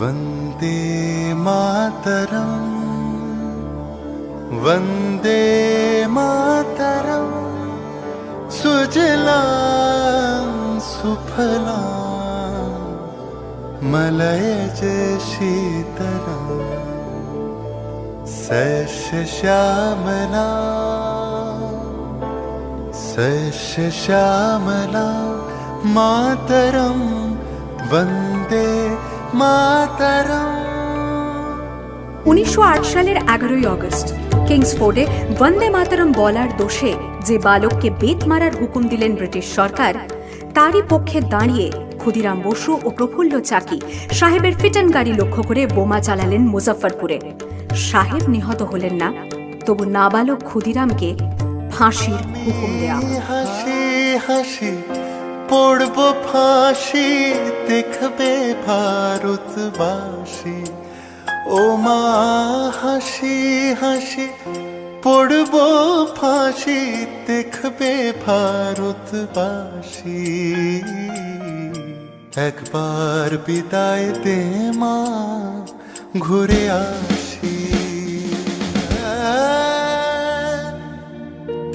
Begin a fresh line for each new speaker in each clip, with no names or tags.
वन्दे मातरम्। वन्दे मातरम्। सुजलां सुफलां। मलयज शीतलम् सस्यश्यामला सस्यश्यामला मातरं वन्दे
উনিশশো আট সালের এগারোই আগস্ট কিংসফোর্ডে বন্দে মাতরম বলার দোষে যে বালককে বেত মারার হুকুম দিলেন ব্রিটিশ সরকার তারই পক্ষে দাঁড়িয়ে ক্ষুদিরাম বসু ও প্রফুল্ল চাকি সাহেবের ফিটন গাড়ি লক্ষ্য করে বোমা চালালেন মুজফ্ফরপুরে। সাহেব নিহত হলেন না তবু নাবালক ক্ষুদিরামকে ফাঁসির হুকুম দেওয়া
হাসি হাসি। পড়ব ফাঁসি, দেখবে ভারতবাসী। ও মা, হাসি হাসি, পড়ব ফাঁসি, দেখবে ভারতবাসী। একবার বিদায় দে মা, ঘুরে আসি।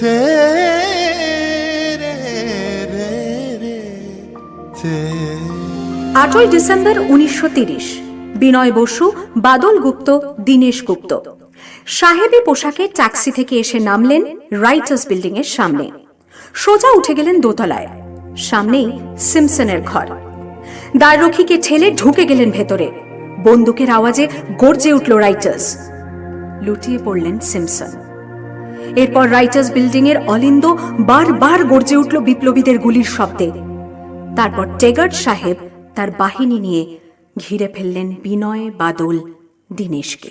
তেরে
আটই ডিসেম্বর উনিশশো বিনয় বসু, বাদল গুপ্ত, দীনেশ গুপ্ত। সাহেবী পোশাকে ট্যাক্সি থেকে এসে নামলেন রাইটার্স বিল্ডিং এর সামনে। সোজা উঠে গেলেন দোতলায়। সামনেই সিমসনের ঘর। দ্বাররক্ষীকে ঠেলে ঢুকে গেলেন ভেতরে। বন্দুকের আওয়াজে গর্জে উঠল রাইটার্স। লুটিয়ে পড়লেন সিমসন। এরপর রাইটার্স বিল্ডিং এর অলিন্দ বারবার গর্জে উঠল বিপ্লবীদের গুলির শব্দে। তারপর টেগার্ড সাহেব তার বাহিনী নিয়ে ঘিরে ফেললেন বিনয় বাদল দীনেশকে।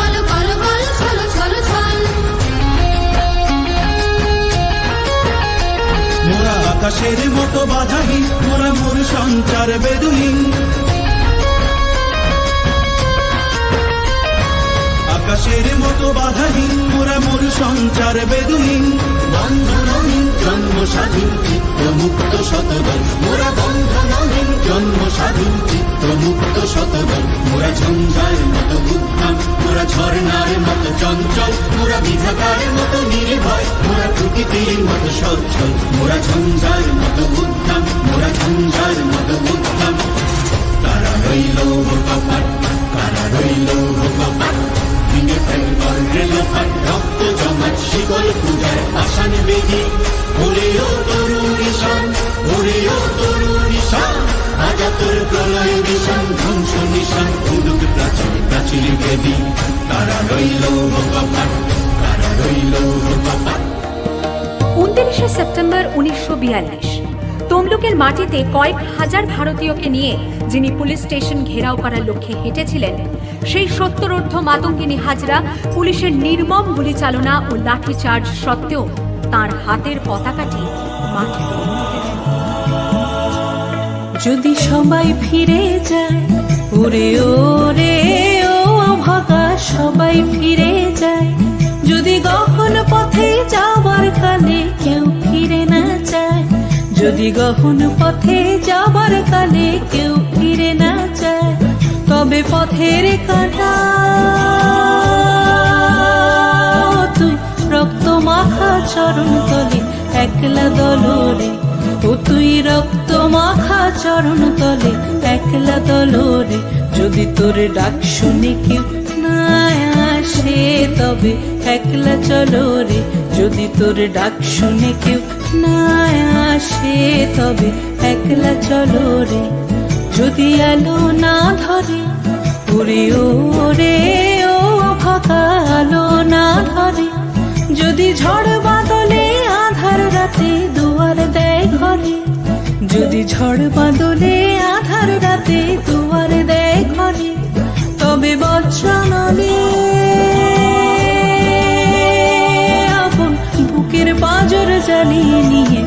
আকাশের মতো বাধাহীন, মোরা মোর সঞ্চার বেদহীন। আকাশের মতো বাধাহীন, মোরা মোর সঞ্চার বেদহীন। বন্ধনহীন জন্ম স্বাধীন মুক্ত শতদল মোরা বন্ধনহীন জন্ম স্বাধীন চিত্ত মুক্ত শতদল, মোরা ঝঞ্ঝার মতো উদ্যম মোরা ঝর্ণার মতো চঞ্চল, মোরা বিধাতার মতো নির্ভয়, মোরা প্রকৃতির মতো সচ্ছল, মোরা ঝঞ্ঝার মতো উদ্যম মোরা ঝঞ্ঝার মতো উদ্যম তারা রইল কপাট তারা রইল কপাট? ভেঙে ফেল রেল রক্ত জমাট, শিকল পূজার আসান বেদি ওরে ও তরুণ ঈশান ওরে ও তরুণ প্রলয় বেদি তারা রইল তারা রইল
উনত্রিশে সেপ্টেম্বর উনিশশো বিয়াল্লিশ। তমলুকের মাটিতে কয়েক হাজার ভারতীয়কে নিয়ে যিনি পুলিশ স্টেশন ঘেরাও করার লক্ষ্যে হেঁটেছিলেন সেই সত্তরোর্ধ মাতঙ্গিনী হাজরা পুলিশের নির্মম গুলিচালনা ও লাঠিচার্জ সত্ত্বেও তার হাতের পতাকাটি দেন।
যদি সবাই ফিরে যায় ওরে ওরে গহন পথে যাবার কালে কেউ ফিরে না যায় তবে পথের কাটা। তুই রক্ত মাখা চরণ তলে একলা দলরে। ও তুই রক্ত মাখা চরণ তলে একলা দলরে। যদি তোর ডাক শুনে কেউ না আসে, তবে একলা চলো রে যদি তোর ডাক শুনে কেউ না তবে একলা চলো রে। যদি আলো না ধরে ওরে ও রে ও আলো না ঝড় বাদলে আধার রাতে দুয়ার দেয় ঘরে, যদি ঝড় বাদলে আধার রাতে দুয়ার দেয় ঘরে, তবে আপন বুকের পাঁজর জ্বালিয়ে নিয়ে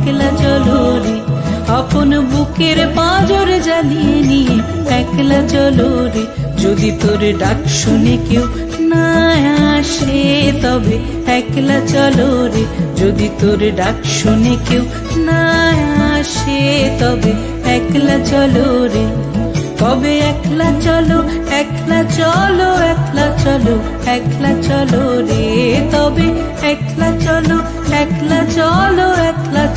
একলা চলো রে, আপন বুকের পাঁজর জ্বালিয়ে নিয়ে একলা চলো রে। যদি তোর ডাক শুনে কেউ না আসে, তবে একলা চলো রে। যদি তোর ডাক শুনে কেউ না আসে, তবে একলা চলো রে। তবে একলা চলো একলা চলো একলা চলো একলা চলো রে। তবে একলা চলো একলা চলো